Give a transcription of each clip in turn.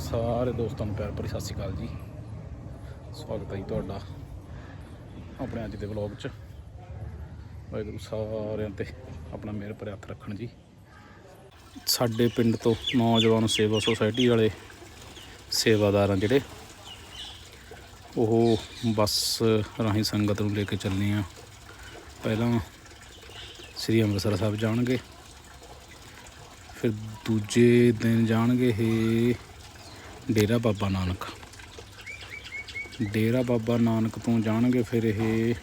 ਸਾਰੇ ਦੋਸਤਾਂ ਨੂੰ ਪਿਆਰ ਭਰੀ ਸਤਿ ਸ਼੍ਰੀ ਅਕਾਲ ਜੀ। ਸਵਾਗਤ ਹੈ ਜੀ ਤੁਹਾਡਾ ਆਪਣੇ ਅੱਜ ਦੇ ਵਲੌਗ 'ਚ। ਵਾਹਿਗੁਰੂ ਸਾਰਿਆਂ ਤੇ ਆਪਣਾ ਮਿਹਰ ਭਰਿਆ ਹੱਥ ਰੱਖਣ ਜੀ। ਸਾਡੇ ਪਿੰਡ ਤੋਂ ਨੌਜਵਾਨ ਸੇਵਾ ਸੁਸਾਇਟੀ ਵਾਲੇ ਸੇਵਾਦਾਰ ਆ ਜਿਹੜੇ, ਉਹ ਬੱਸ ਰਾਹੀਂ ਸੰਗਤ ਨੂੰ ਲੈ ਕੇ ਚੱਲੇ ਆ। ਪਹਿਲਾਂ ਸ੍ਰੀ ਅੰਮ੍ਰਿਤਸਰ ਸਾਹਿਬ ਜਾਣਗੇ, ਫਿਰ ਦੂਜੇ ਦਿਨ ਜਾਣਗੇ ਇਹ ਡੇਰਾ ਬਾਬਾ ਨਾਨਕ। ਡੇਰਾ ਬਾਬਾ ਨਾਨਕ ਤੋਂ ਜਾਣਗੇ ਫਿਰ ਇਹ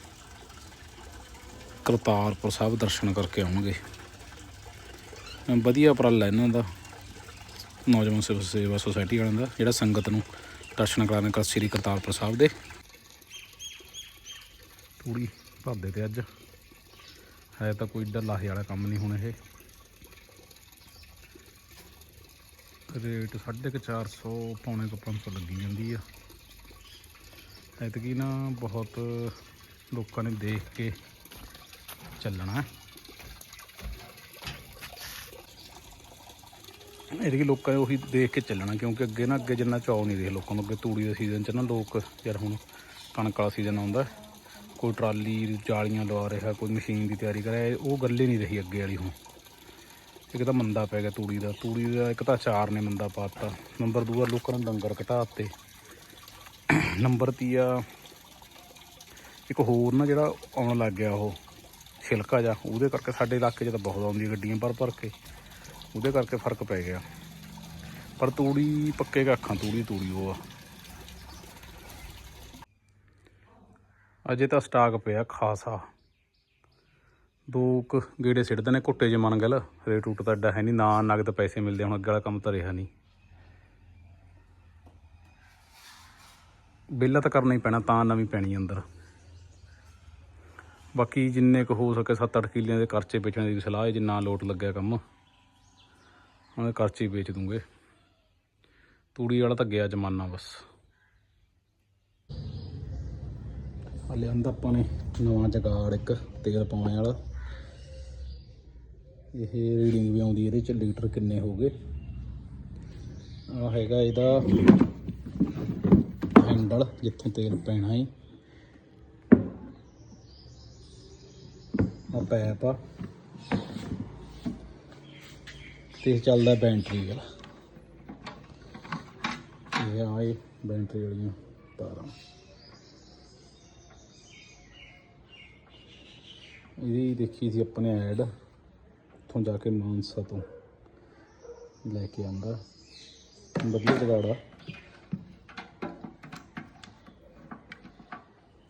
ਕਰਤਾਰਪੁਰ ਸਾਹਿਬ ਦਰਸ਼ਨ ਕਰਕੇ ਆਉਣਗੇ। ਅਮ ਵਧੀਆ ਉਪਰਾਲਾ ਇਹਨਾਂ ਦਾ, ਨੌਜਵਾਨ ਸਿਵਲ ਸੇਵਾ ਸੁਸਾਇਟੀ ਵਾਲਿਆਂ ਦਾ, ਜਿਹੜਾ ਸੰਗਤ ਨੂੰ ਦਰਸ਼ਨ ਕਰਾਉਣ ਕਰ ਸ੍ਰੀ ਕਰਤਾਰਪੁਰ ਸਾਹਿਬ ਦੇ। ਤੂੜੀ ਭਰਦੇ ਤੇ ਅੱਜ। ਹੈ ਤਾਂ ਕੋਈ ਏਡਾ ਲਾਹੇ ਵਾਲਾ ਕੰਮ ਨਹੀਂ ਹੁਣ ਇਹ। ਰੇਟ ਸਾਢੇ ਕੁ ਚਾਰ ਸੌ, ਪੌਣੇ ਕੁ 500 ਲੱਗੀ ਜਾਂਦੀ ਆ। ਐਤਕੀ ਨਾ ਬਹੁਤ ਲੋਕਾਂ ਨੇ ਦੇਖ ਕੇ ਚੱਲਣਾ। ਹੈ ਇਹਦੇ ਲੋਕਾਂ ਨੇ ਉਹੀ ਦੇਖ ਕੇ ਚੱਲਣਾ, ਕਿਉਂਕਿ ਅੱਗੇ ਨਾ ਅੱਗੇ ਜਿੰਨਾ ਚਾਅ ਨਹੀਂ ਰਹੇ ਲੋਕਾਂ ਨੂੰ, ਅੱਗੇ ਤੂੜੀ ਦੇ ਸੀਜ਼ਨ 'ਚ ਨਾ ਲੋਕ ਯਾਰ ਹੁਣ ਕਣਕ ਵਾਲਾ ਸੀਜ਼ਨ ਆਉਂਦਾ, ਕੋਈ ਟਰਾਲੀ ਜਾਲੀਆਂ ਲਵਾ ਰਿਹਾ, ਕੋਈ ਮਸ਼ੀਨ ਦੀ ਤਿਆਰੀ ਕਰ ਰਿਹਾ ਉਹ ਗੱਲ ਹੀ ਨਹੀਂ ਰਹੀ ਅੱਗੇ ਵਾਲੀ ਹੁਣ। ਇੱਕ ਤਾਂ ਮੰਦਾ ਪੈ ਗਿਆ ਤੂੜੀ ਦਾ। ਤੂੜੀ ਦਾ ਇੱਕ ਤਾਂ ਚਾਰ ਨੇ ਮੰਦਾ ਪਾਤਾ ਨੰਬਰ ਦੂਆ ਲੋਕਾਂ ਨੇ ਡੰਗਰ ਘਟਾਤੇ ਨੰਬਰ ਤੀਆ, ਇੱਕ ਹੋਰ ਨਾ ਜਿਹੜਾ ਆਉਣ ਲੱਗ ਗਿਆ ਉਹ, ਛਿਲਕਾ ਜਾ ਉਹਦੇ ਕਰਕੇ ਸਾਡੇ ਇਲਾਕੇ 'ਚ ਤਾਂ ਬਹੁਤ ਆਉਂਦੀ ਗੱਡੀਆਂ ਭਰ ਭਰ ਕੇ। ਉਹਦੇ ਕਰਕੇ ਫ਼ਰਕ ਪੈ ਗਿਆ। ਪਰ ਤੂੜੀ ਪੱਕੇ ਗਾ ਅੱਖਾਂ, ਤੂੜੀ ਤੂੜੀ ਉਹ ਆ। ਅਜੇ ਤਾਂ ਸਟਾਕ ਪਿਆ ਖਾਸਾ। ਦੋ ਕੁ ਗੇੜੇ ਸਿੱਟਦੇ ਨੇ ਘੁੱਟੇ ਜੇ ਮਨ ਗੱਲ ਰੇਟ ਰੂਟ ਤਾਂ ਐਡਾ ਹੈ ਨਹੀਂ, ਨਾ ਨਗਦ ਪੈਸੇ ਮਿਲਦੇ, ਹੁਣ ਅੱਗੇ ਵਾਲਾ ਕੰਮ ਤਾਂ ਰਿਹਾ ਨਹੀਂ। ਬਿੱਲਾ ਤਾਂ ਕਰਨਾ ਹੀ ਪੈਣਾ, ਤਾਂ ਨਵੀਂ ਪੈਣੀ ਅੰਦਰ। ਬਾਕੀ ਜਿੰਨੇ ਕੁ ਹੋ ਸਕੇ 7-8 ਕਿੱਲਿਆਂ ਦੇ ਕਰਚੇ ਵੇਚਣ ਦੀ ਸਲਾਹ ਹੈ ਜੇ ਲੋਟ ਲੱਗਿਆ ਕੰਮ ਉਹਦੇ ਕਰਚੇ ਹੀ ਵੇਚ ਦੂੰਗੇ। ਤੂੜੀ ਵਾਲਾ ਤਾਂ ਗਿਆ ਜ਼ਮਾਨਾ ਬਸ। ਆ ਲਿਆਂਦਾ ਆਪਾਂ ਨੇ, ਨਵਾਂ ਜਗਾੜ ਇੱਕ, ਤੇਲ ਪਾਉਣ ਵਾਲਾ। ਇਹ ਰੀਡਿੰਗ ਵੀ ਆਉਂਦੀ, ਇਹਦੇ ਚ ਲੀਟਰ ਕਿੰਨੇ ਹੋ ਗਏ? ਆ ਹੈਗਾ ਇਹਦਾ ਹੈਂਡਲ ਜਿੱਥੋਂ ਤੇਲ ਪੈਣਾ ਹੈ ਆ ਪੈਪ ਆ। ਤੇ ਚੱਲਦਾ ਬੈਟਰੀ ਵਾਲਾ। ਇਹ ਆ ਇਹ ਬੈਟਰੀ ਵਾਲੀਆਂ ਤਾਰਾਂ। ਇਹਦੀ ਦੇਖੀ ਸੀ ਆਪਣੇ ਐਡ। ਉੱਥੋਂ ਜਾ ਕੇ ਮਾਨਸਾ ਤੋਂ ਲੈ ਕੇ ਆਂਦਾ ਵਧੀਆ ਜਗਾੜ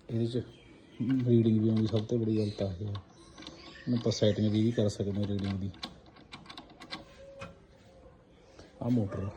ਇਹਦੇ ਚ ਰੀਡਿੰਗ ਵੀ ਆਉਂਦੀ, ਸਭ ਤੋਂ ਬੜੀ ਗੱਲ ਤਾਂ ਇਹ ਆ। ਇਹਨੂੰ ਆਪਾਂ ਸੈਟਿੰਗ ਵੀ ਵੀ ਕਰ ਸਕਦੇ ਹਾਂ ਰੀਡਿੰਗ ਦੀ। ਆ। ਮੋਟਰ